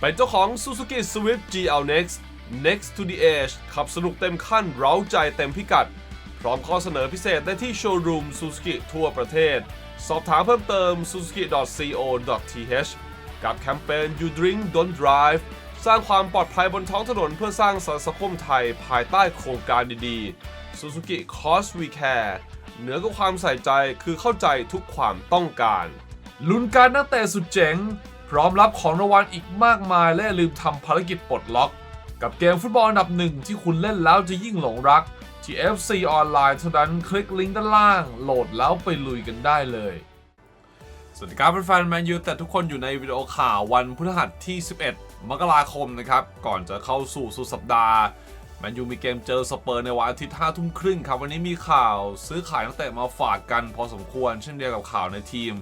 เป็นเจ้าของ Suzuki Swift GL Next Next to the Edge ขับสนุกเต็มขั้นเร้าใจเต็มพิกัด พร้อมข้อเสนอพิเศษได้ที่โชว์รูม Suzuki ทั่วประเทศ สอบถามเพิ่มเติม suzuki.co.th กับแคมเปญ You Drink Don't Drive สร้างความปลอดภัยบนท้องถนนเพื่อสร้างสังคมไทยภายใต้โครงการดีๆ Suzuki Cause We Care เหนือกว่าความใส่ใจคือเข้าใจทุกความต้องการ ลุ้นการนักเตะสุดเจ๋ง พร้อมรับของรางวัลอีกมากมายและลืมทำภารกิจปลดล็อก กับเกมฟุตบอลอันดับหนึ่งที่คุณเล่นแล้วจะยิ่งหลงรัก ที่ FC ออนไลน์เท่านั้นคลิกลิงก์ด้านล่าง โหลดแล้วไปลุยกันได้เลย สวัสดีครับแฟนแมนยูแต่ทุกคนอยู่ในวิดีโอข่าววันพฤหัสที่ 11 มกราคมนะครับ ก่อนจะเข้าสู่สุดสัปดาห์แมนยูมีเกมเจอสเปอร์ในวันอาทิตย์5ทุ่มครึ่งครับวันนี้มีข่าวซื้อขายนักเตะมาฝากกันพอสมควร เช่นเดียวกับข่าวในทีม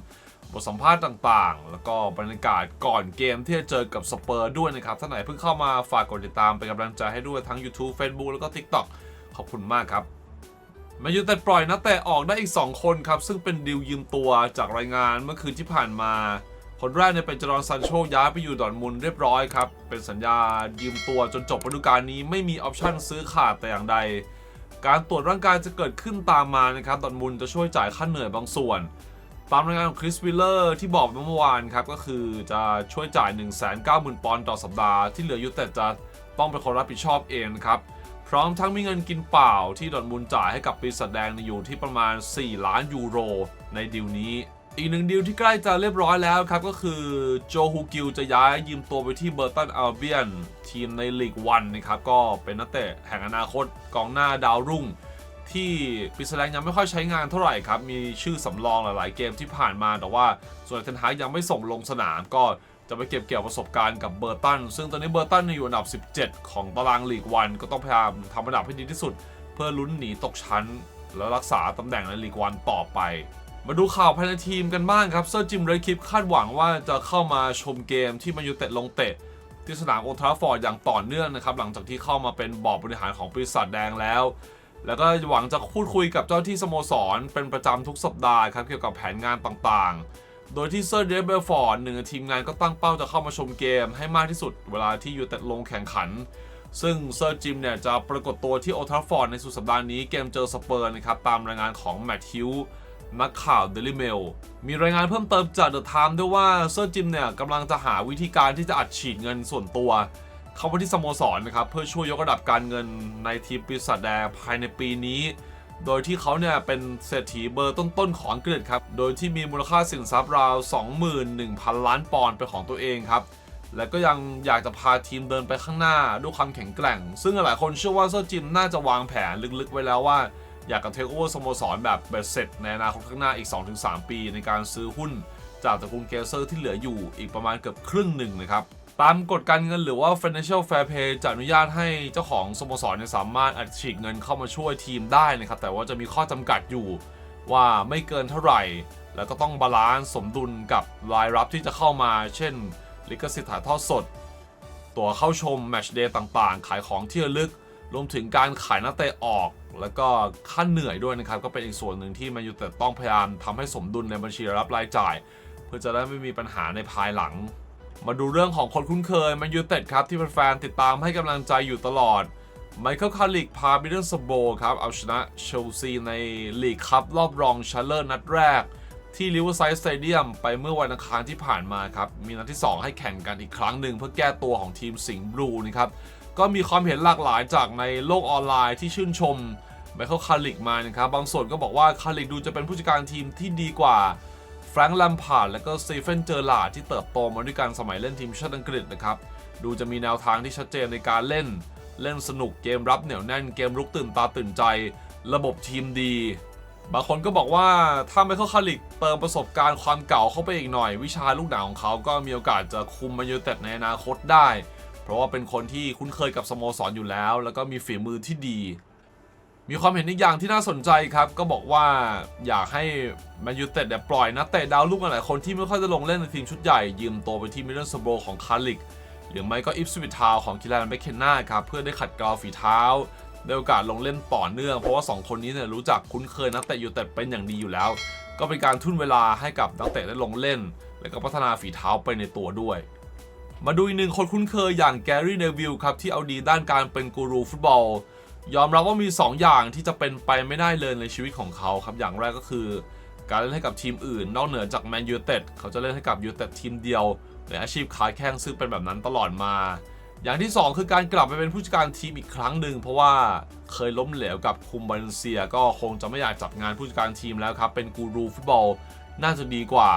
บทสัมภาษณ์ต่างๆ แล้วก็บรรยากาศก่อนเกมที่จะเจอกับสเปอร์ด้วยนะครับถ้านไหนเพิ่งเข้ามาฝากกดติดตามเป็นกำลังใจให้ด้วยทั้ง YouTube Facebook แล้วก็ TikTok ขอบคุณมากครับมายูแต่ปล่อยนักเตะออกได้อีก 2 คนครับ ซึ่งเป็นดีลยืมตัวจากรายงานเมื่อคืนที่ผ่านมา คนแรกเนี่ยเป็นจอร์นซันโชย้ายไปอยู่ดอร์ทมุนเรียบร้อยครับ เป็นสัญญายืมตัวจนจบฤดูกาลนี้ไม่มีออปชั่นซื้อขาดแต่อย่างใด การตรวจร่างกายจะเกิดขึ้นตามมานะครับดอร์ทมุนจะช่วยจ่ายค่าเหนื่อยบางส่วน ตามรายงานของคริสวิลเลอร์ที่บอกเมื่อวานครับ ก็คือจะช่วยจ่าย 190,000 ปอนด์ต่อสัปดาห์ที่เหลือยูแต่จะต้องเป็นคนรับผิดชอบเองครับ พร้อมทั้งมีเงินกินเปล่าที่ดอร์ทมุนด์จ่ายให้กับปีศาจแดงอยู่ที่ประมาณ 4 ล้านยูโรในดีลนี้ อีกหนึ่งดีลที่ใกล้จะเรียบร้อยแล้วครับ ก็คือโจฮูกิลจะย้ายยืมตัวไปที่เบอร์ตันอัลเบียนทีมในลีกวันนะครับก็เป็นนักเตะแห่งอนาคตกองหน้าดาวรุ่ง ที่ปีศาจแดงยังไม่ค่อยใช้งานเท่าไหร่ครับ มีชื่อสำรองหลาย ๆ เกมที่ผ่านมาแต่ว่าส่วนเทนฮายังไม่ส่งลงสนามก็จะไปเก็บเกี่ยวประสบการณ์กับเบอร์ตัน ซึ่งตอนนี้เบอร์ตันอยู่อันดับ 17 ของตารางลีกวัน ก็ต้องพยายามทำอันดับให้ดีที่สุด เพื่อลุ้นหนีตกชั้น แล้วรักษาตำแหน่งในลีกวันต่อไป มาดูข่าวภายในทีมกันบ้างครับเซอร์จิมเรคิปคาดหวังว่าจะเข้ามาชมเกมที่มายูเต็ดลงเตะ ที่สนามโอทราฟอร์ดอย่างต่อเนื่องนะครับหลังจากที่เข้ามาเป็นบอร์ดบริหารของปีศาจแดงแล้ว แล้วก็หวังจะพูดคุยกับเจ้าที่สโมสร เป็นประจำทุกสัปดาห์ครับเกี่ยวกับแผนงานต่างๆ โดยที่เซอร์เดเบลฟอร์ดหนึ่งทีมงานก็ตั้งเป้าจะเข้ามาชมเกมให้มากที่สุดเวลาที่ยูเต็ดลงแข่งขัน ซึ่งเซอร์จิมเนี่ยจะปรากฏตัวที่โอลด์ทาฟฟอร์ดในสุดสัปดาห์นี้เกมเจอสเปอร์นะครับตามรายงานของแมทธิวนักข่าวเดลิเมลมีรายงานเพิ่มเติมจากเดอะไทม์ด้วยว่าเซอร์จิมเนี่ยกำลังจะหาวิธีการที่จะอัดฉีดเงินส่วนตัว เข้าไปที่สโมสรนะครับเพื่อช่วยยกระดับการเงินในทีมปีศาจแดงภายในปีนี้ โดยที่เขาเนี่ยเป็นเศรษฐีเบอร์ต้นๆของอังกฤษครับ โดยที่มีมูลค่าสินทรัพย์ราว 21,000 ล้านปอนด์เป็นของตัวเองครับ และก็ยังอยากจะพาทีมเดินไปข้างหน้าด้วยความแข็งแกร่ง ซึ่งหลายคนเชื่อว่าเซอร์จิมน่าจะวางแผนลึกๆ ไว้แล้วว่าอยากจะเทคโอเวอร์สโมสรแบบเบ็ดเสร็จในอนาคตข้างหน้าอีก 2-3 ปี ในการซื้อหุ้น จากตระกูลเกเซอร์ที่เหลืออยู่อีกประมาณเกือบครึ่งหนึ่งนะครับ ตามกฎการเงินหรือว่า financial fair play จะอนุญาตให้เจ้าของสโมสรเนี่ยสามารถอัดฉีดเงินเข้ามาช่วยทีมได้นะครับ แต่ว่าจะมีข้อจำกัดอยู่ว่าไม่เกินเท่าไหร่ แล้วก็ต้องบาลานซ์สมดุลกับรายรับที่จะเข้ามา เช่น ลิขสิทธิ์ถ่ายทอดสด ตัวเข้าชมแมชเดย์ต่างๆ ขายของที่ระลึก รวมถึงการขายนักเตะออก แล้วก็ค่าเหนื่อยด้วยนะครับ ก็เป็นอีกส่วนหนึ่งที่แมนยูแต่ต้องพยายามทำให้สมดุลในบัญชีรายรับรายจ่าย เพื่อจะได้ไม่มีปัญหาในภายหลัง มาดูเรื่องของคนคุ้นเคยแมนยูเต็ดครับ ที่แฟนๆติดตามให้กำลังใจอยู่ตลอดไมเคิลคาริกพาบิเดิลสโบครับ เอาชนะเชลซีในลีกคัพรอบรองชัลเลอร์นัดแรก ที่ลิเวอร์ไซด์สเตเดียมไปเมื่อวันอังคารที่ผ่านมาครับ มีนัดที่ 2 ให้แข่งกันอีกครั้งหนึ่งเพื่อแก้ตัวของทีมสิงห์บลูนะครับ ก็มีความเห็นหลากหลายจากในโลกออนไลน์ที่ชื่นชมไมเคิลคาริกมานะครับบางส่วนก็บอกว่าคาริกดูจะเป็นผู้จัดการทีมที่ดีกว่า ฟรงค์แลมพาร์ดและก็สตีเฟนเจอร์ลาดที่เติบโตมาด้วยกันสมัยเล่นทีมชาติอังกฤษนะครับ ดูจะมีแนวทางที่ชัดเจนในการเล่น เล่นสนุกเกมรับเหนียวแน่นเกมรุกตื่นตาตื่นใจ ระบบทีมดี บางคนก็บอกว่าถ้าไมเคิลคาริกเติมประสบการณ์ความเก่าเข้าไปอีกหน่อย วิชาลูกหนังของเขาก็มีโอกาสจะคุมมนยูเต็ดในอนาคตได้ เพราะว่าเป็นคนที่คุ้นเคยกับสโมสรอยู่แล้ว แล้วก็มีฝีมือที่ดี มีความเห็นอีกอย่างที่น่าสนใจครับ ก็บอกว่าอยากให้แมนยูเต็ดเนี่ยปล่อยนักเตะดาวรุ่งหลายคนที่ไม่ค่อยจะลงเล่นในทีมชุดใหญ่ ยืมตัวไปที่มิดเดิลสโบของคาริก หรือไม่ก็อิฟสวิทาวของคิลานเบคเคนนาครับ เพื่อได้ขัดเกลาฝีเท้าได้โอกาสลงเล่นต่อเนื่อง เพราะว่า 2 คนนี้เนี่ยรู้จักคุ้นเคยนักเตะยูเต็ดเป็นอย่างดีอยู่แล้ว ก็เป็นการทุ่นเวลาให้กับนักเตะได้ลงเล่น และก็พัฒนาฝีเท้าไปในตัวด้วยมาดูอีกหนึ่งคนคุ้นเคยอย่างแกรี่เนวิลครับที่เอาดีด้านการเป็นกูรูฟุตบอล ยอมรับว่ามี 2 อย่างที่จะเป็นไปไม่ได้เลยในชีวิตของเขาครับ อย่างแรกก็คือ การเล่นให้กับทีมอื่น นอกเหนือจากแมนยูเต็ดเขาจะเล่นให้กับยูเต็ดทีมเดียวในอาชีพขายแข้งซึ่งเป็นแบบนั้นตลอดมา อย่างที่ 2 คือการกลับไปเป็นผู้จัดการทีมอีกครั้งหนึ่งเพราะว่าเคยล้มเหลวกับคุมบาเลนเซีย ก็คงจะไม่อยากจับงานผู้จัดการทีมแล้วครับเป็นกูรูฟุตบอลน่าจะดีกว่า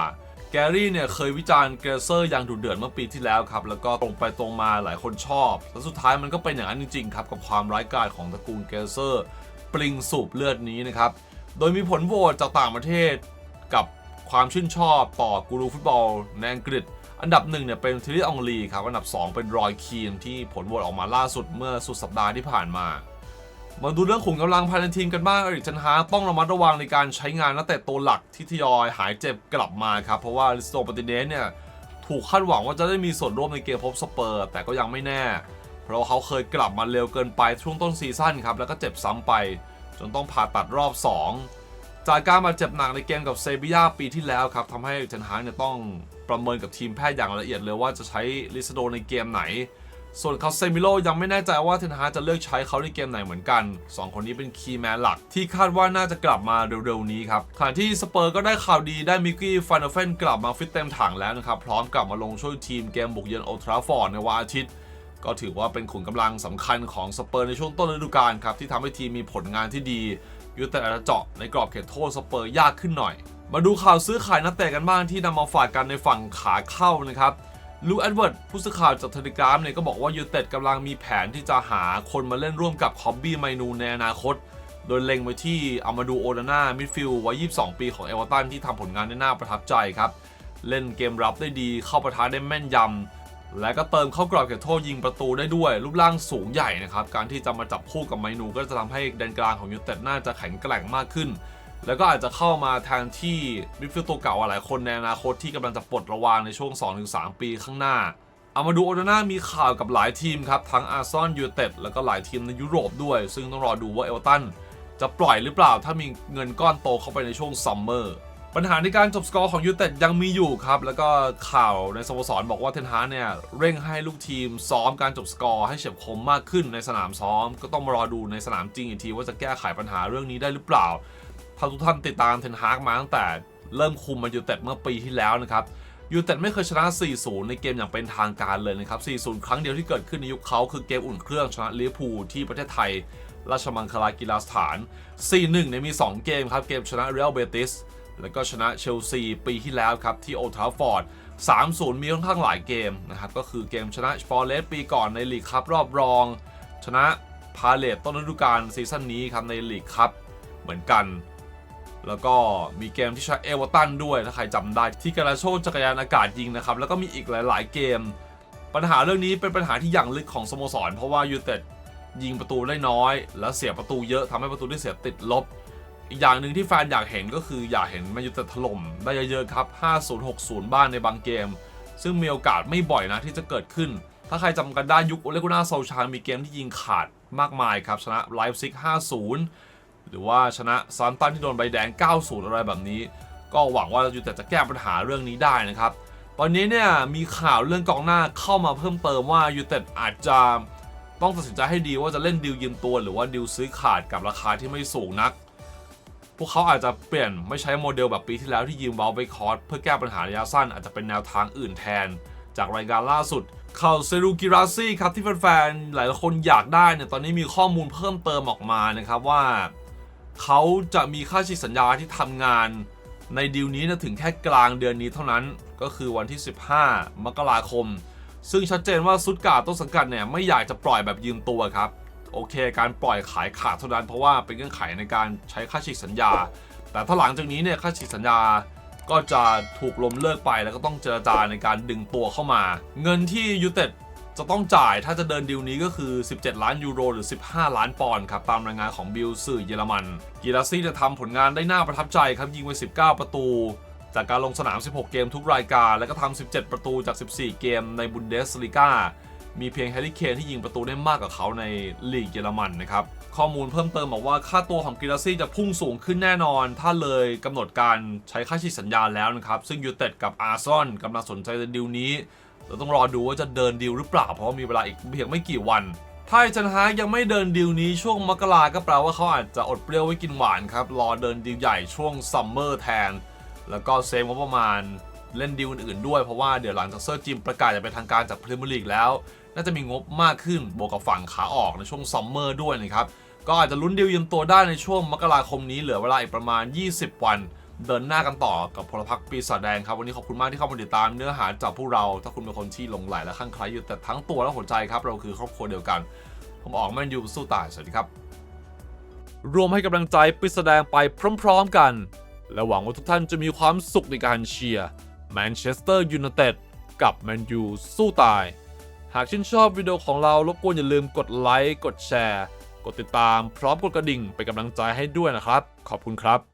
แกรี่เนี่ยเคยวิจารณ์เกรเซอร์อย่างดุเดือดเมื่อปีที่แล้วครับ แล้วก็ตรงไปตรงมาหลายคนชอบ และสุดท้ายมันก็เป็นอย่างนั้นจริงๆครับ กับความร้ายกาจของตระกูลเกรเซอร์ปลิงสูบเลือดนี้นะครับ โดยมีผลโหวตจากต่างประเทศ กับความชื่นชอบต่อกูรูฟุตบอลในอังกฤษ อันดับหนึ่งเนี่ยเป็นทิลลี่อองลีครับ อันดับ 2 เป็นรอยคีนที่ผลโหวตออกมาล่าสุดเมื่อสุดสัปดาห์ที่ผ่านมา มาดูเรื่องขุมกำลังภายในทีมกันบ้างอริกเทนฮาต้องระมัดระวังในการใช้งานนักเตะตัวหลักที่ทยอยหายเจ็บกลับมาครับ เพราะว่าลิสโตปติเนสเนี่ยถูกคาดหวังว่าจะได้มีส่วนร่วมในเกมพบสเปอร์ แต่ก็ยังไม่แน่ เพราะเขาเคยกลับมาเร็วเกินไปช่วงต้นซีซั่นครับแล้วก็เจ็บซ้ำไป จนต้องผ่าตัดรอบ 2 จากการมาเจ็บหนักในเกมกับเซบียาปีที่แล้วครับทำให้เทนฮากเนี่ยต้องประเมินกับทีมแพทย์อย่างละเอียดเลยว่าจะใช้ลิซโดในเกมไหน ส่วนคาเซมิโลยังไม่แน่ใจว่าเทนฮาจะเลือกใช้เขาในเกมไหนเหมือนกัน 2 คนนี้เป็นคีย์แมนหลัก ที่คาดว่าน่าจะกลับมาเร็วๆนี้ครับขณะที่สเปอร์ก็ได้ข่าวดีได้มิกกี้ฟานเฟนกลับมาฟิตเต็มถังแล้วนะครับ พร้อมกลับมาลงช่วยทีมเกมบุกเยือนโอทราฟอร์ดในวันอาทิตย์ ก็ถือว่าเป็นขุนกำลังสำคัญของสเปอร์ในช่วงต้นฤดูกาลครับที่ทำให้ทีมมีผลงานที่ดียูแต่อาจจะเจาะในกรอบเขตโทษสเปอร์ยากขึ้นหน่อย มาดูข่าวซื้อขายนักเตะกันบ้างที่นำมาฝากกันในฝั่งขาเข้านะครับ ลูแอดเวิร์ดผู้สื่อข่าวจากเทเลกราฟเนี่ยก็บอกว่ายูเต็ดกำลังมีแผนที่จะหาคนมาเล่นร่วมกับคอบบี้ไมนูในอนาคต โดยเล็งไปที่อามาดูโอนาน่ามิดฟิลด์วัย 22 ปีของเอเวอร์ตันที่ทำผลงานได้น่าประทับใจครับ เล่นเกมรับได้ดีเข้าประทะได้แม่นยำ และก็เติมเข้ากรอบเขตโทษยิงประตูได้ด้วย รูปร่างสูงใหญ่นะครับ การที่จะมาจับคู่กับไมนูก็จะทำให้แดนกลางของยูเต็ดน่าจะแข็งแกร่งมากขึ้น แล้วก็อาจจะเข้ามาแทนที่มิดฟิลด์ตัวเก่าหลายคนในอนาคตที่กำลังจะปลดระวางในช่วง 2-3 ปีข้างหน้า เอามาดูโอนาน่ามีข่าวกับหลายทีมครับ ทั้งอาร์ซอนยูเต็ดแล้วก็หลายทีมในยุโรปด้วย ซึ่งต้องรอดูว่าเอเวอร์ตันจะปล่อยหรือเปล่าถ้ามีเงินก้อนโตเข้าไปในช่วงซัมเมอร์ปัญหาในการจบสกอร์ของยูเต็ดยังมีอยู่ครับ แล้วก็ข่าวในสโมสรบอกว่าเทนฮากเนี่ยเร่งให้ลูกทีมซ้อมการจบสกอร์ให้เฉียบคมมากขึ้นในสนามซ้อม ก็ต้องมารอดูในสนามจริงอีกทีว่าจะแก้ไขปัญหาเรื่องนี้ได้หรือเปล่า ถ้าทุกท่านติดตามเทนฮากมาตั้งแต่เริ่มคุมมายูเต็ดเมื่อปีที่แล้วนะครับยูเต็ดไม่เคยชนะ 4-0 ในเกมอย่างเป็นทางการเลยนะครับ 4-0 ครั้งเดียวที่เกิดขึ้นในยุคเขาคือเกมอุ่นเครื่องชนะลิเวอร์พูลที่ประเทศไทย ราชมังคลากีฬาสถาน 4-1เนี่ยมี 2 เกมครับ เกมชนะเรอัลเบติส แล้วก็ชนะเชลซีปีที่แล้วครับ ที่โอทาฟอร์ด 3-0 มีค่อนข้างหลายเกมนะครับ ก็คือเกมชนะฟอร์เรสปีก่อนในลีกคัพรอบรอง ชนะพาเลตต้นฤดูกาลซีซั่นนี้ครับในลีกคัพเหมือนกัน แล้วก็มีเกมที่ใชนะเอเวอร์ตันด้วยถ้าใครจำได้ ที่กาลาโชจักรยานอากาศยิงนะครับ แล้วก็มีอีกหลาย ๆ เกม ปัญหาเรื่องนี้เป็นปัญหาที่อย่างลึกของสโมสร เพราะว่ายูเต็ดยิงประตูได้น้อย แล้วเสียประตูเยอะทำให้ประตูที่เสียติดลบ อีกอย่างหนึ่งที่แฟนอยากเห็นก็คืออยากเห็นแมนยูเต็ดถล่มได้เยอะๆครับ 50-60 บ้านในบางเกม ซึ่งมีโอกาสไม่บ่อยนะที่จะเกิดขึ้น ถ้าใครจำกันได้ยุคโอเลกุน่าโซชาร์มีเกมที่ยิงขาดมากมายครับชนะไลฟ์ซิก50 หรือว่าชนะซานตันที่โดนใบแดง 90 อะไรแบบนี้ ก็หวังว่ายูเต็ดจะแก้ปัญหาเรื่องนี้ได้นะครับ ตอนนี้เนี่ยมีข่าวเรื่องกองหน้าเข้ามาเพิ่มเติมว่ายูเต็ดอาจจะต้องตัดสินใจให้ดีว่าจะเล่นดีลยืมตัว หรือว่าดีลซื้อขาดกับราคาที่ไม่สูงนัก พวกเขาอาจจะเปลี่ยนไม่ใช้โมเดลแบบปีที่แล้วที่ยืมบอลไปคอร์สเพื่อแก้ปัญหาระยะสั้นอาจจะเป็นแนวทางอื่นแทน จากรายการล่าสุดข่าวเซรูกิราซี่ครับที่แฟนๆหลายคนอยากได้เนี่ยตอนนี้มีข้อมูลเพิ่มเติมออกมานะครับว่า เขาจะมีค่าฉีกสัญญาที่ทำงานในดีลนี้นะถึงแค่กลางเดือนนี้เท่านั้นก็คือวันที่ 15 มกราคม ซึ่งชัดเจนว่าซุดการ์ต้นสังกัดเนี่ยไม่อยากจะปล่อยแบบยืมตัวครับ โอเค การปล่อยขายขาดเท่านั้นเพราะว่าเป็นเงื่อนไขในการใช้ค่าฉีกสัญญา แต่ถ้าหลังจากนี้เนี่ยค่าฉีกสัญญาก็จะถูกลมเลิกไปแล้วก็ต้องเจรจาในการดึงตัวเข้ามา เงินที่ยูเต็ด จะต้องจ่ายถ้าจะเดินดีลนี้ก็คือ 17 ล้านยูโรหรือ 15 ล้านปอนด์ครับ ตามรายงานของบิลสื่อเยอรมัน กีราซี่จะทำผลงานได้น่าประทับใจครับ ยิงไป 19 ประตู จากการลงสนาม 16 เกมทุกรายการ แล้วก็ทำ 17 ประตูจาก 14 เกมในบุนเดสลีกามีเพียงแฮร์รี่เคนที่ยิงประตูได้มากกว่าเขาในลีกเยอรมันนะครับ ข้อมูลเพิ่มเติมบอกว่าค่าตัวของกิราซี่จะพุ่งสูงขึ้นแน่นอน ถ้าเลยกำหนดการใช้ค่าฉีสัญญาแล้วนะครับ ซึ่งยูเต็ดกับอาร์ซอนกำลังสนใจในดีลนี้ เราต้องรอดูว่าจะเดินดีลหรือเปล่าเพราะว่ามีเวลาอีกเพียงไม่กี่วัน ถ้าไอ้เทนฮายังไม่เดินดีลนี้ช่วงมกราก็แปลว่าเขาอาจจะอดเปรี้ยวไว้กินหวานครับรอเดินดีลใหญ่ช่วงซัมเมอร์แทน แล้วก็เซฟงบประมาณเล่นดีลอื่นๆด้วยเพราะว่าเดี๋ยวหลังจากเซอร์จิมประกาศจะเป็นทางการจากพรีเมียร์ลีกแล้ว น่าจะมีงบมากขึ้นบวกกับฝั่งขาออกในช่วงซัมเมอร์ด้วยนะครับก็อาจจะลุ้นดีลยืมตัวได้ในช่วงมกราคมนี้เหลือเวลาอีกประมาณ 20 วัน เดินหน้ากันต่อกับพลพรรคปีศาจแดงครับ วันนี้ขอบคุณมากที่เข้ามาติดตามเนื้อหาจากพวกเรา ถ้าคุณเป็นคนที่หลงใหลและคลั่งไคล้อยู่แต่ทั้งตัวและหัวใจครับ เราคือครอบครัวเดียวกัน ผมออกแมนยูสู้ตาย สวัสดีครับ รวมให้กำลังใจปีศาจแดงไปพร้อมๆกัน และหวังว่าทุกท่านจะมีความสุขในการเชียร์แมนเชสเตอร์ยูไนเต็ดกับแมนยูสู้ตาย หากชื่นชอบวิดีโอของเรารบกวนอย่าลืมกดไลค์กดแชร์ กดติดตามพร้อมกดกระดิ่งเป็นกำลังใจให้ด้วยนะครับ ขอบคุณครับ